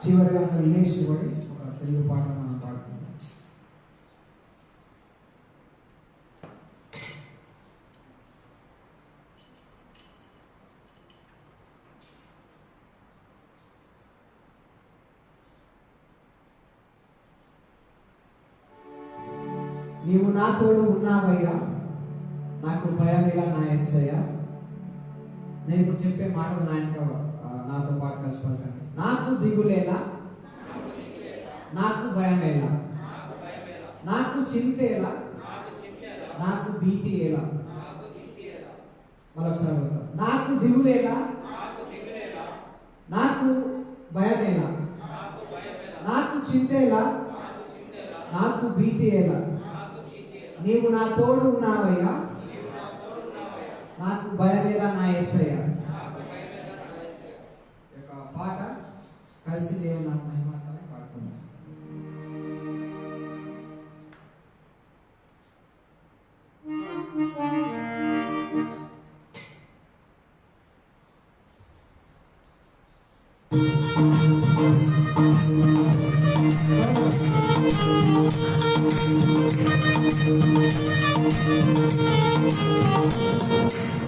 చివరిగా అందరూ లేచిపోయి ఒక తెలుగు పాట మనం పాడుకుంటాం నీవు నా తోడు ఉన్నావయ్యా నాకు భయం ఇలా నా ఎస్సయ్యా నేను చెప్పే మాటలు నాయన కావాలి నాతో పాటు కలుసుకోవాలంటే. నాకు దిగులేలా? నాకు భయమేలా? నాకు చింతేలా? నాకు భీతి ఎలా మరొకసారి నాకు దిగులేలా? నాకు భయమేలా? నాకు చింతేలా? నాకు భీతి ఎలా నీవు నా తోడు ఉన్నావయ్యా? నాకు భయమేలా నా ఎస్సయ్యా se lá no Rematalaguá com ela. Thank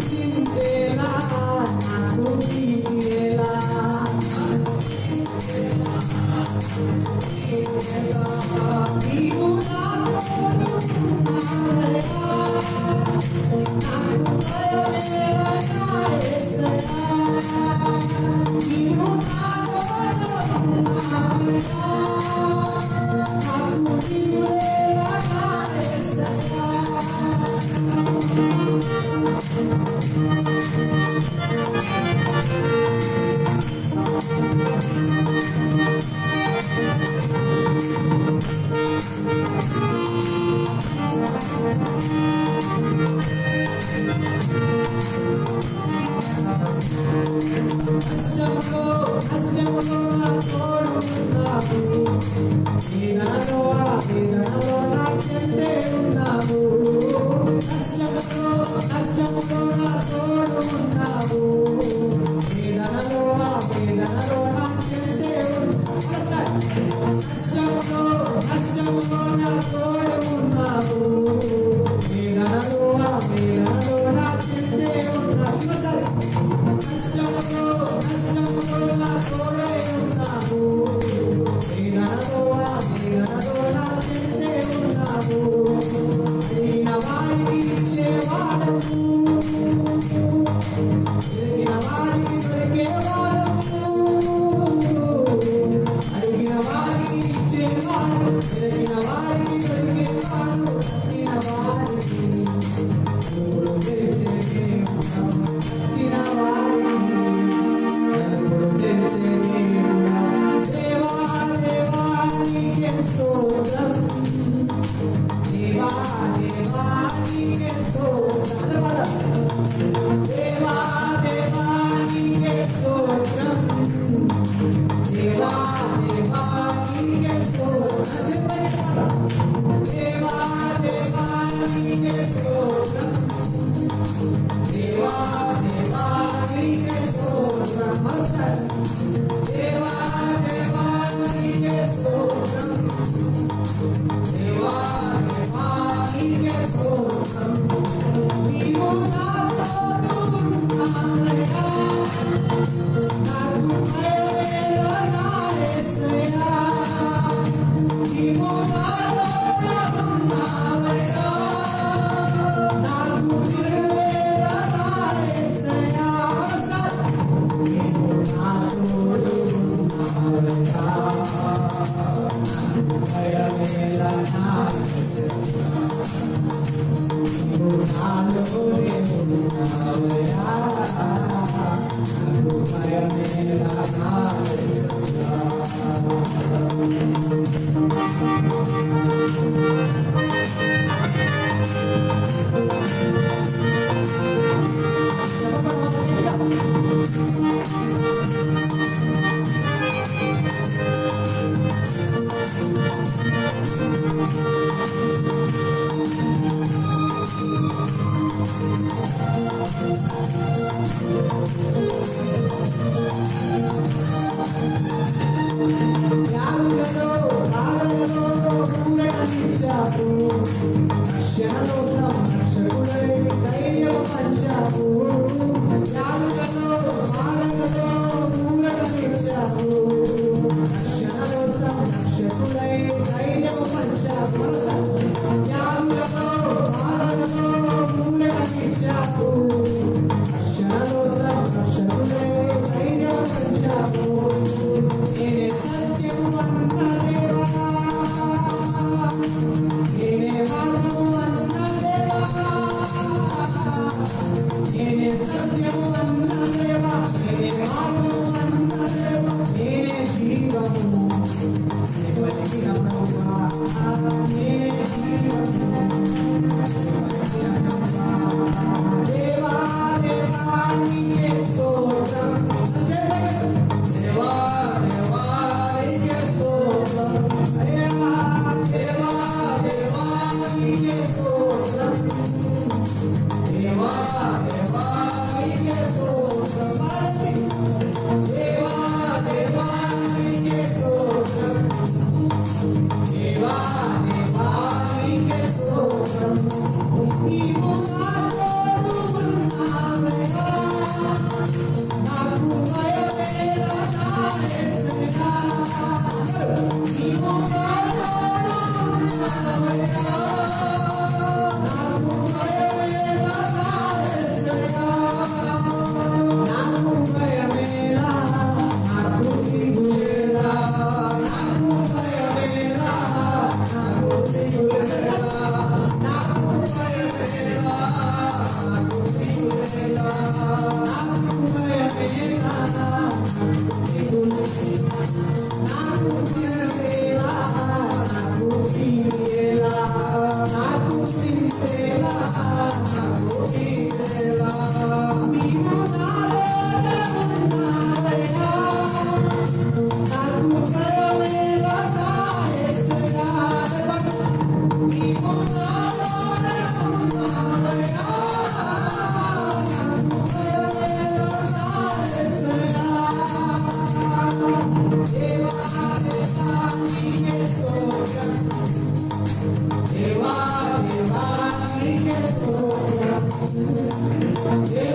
Something there. Deus.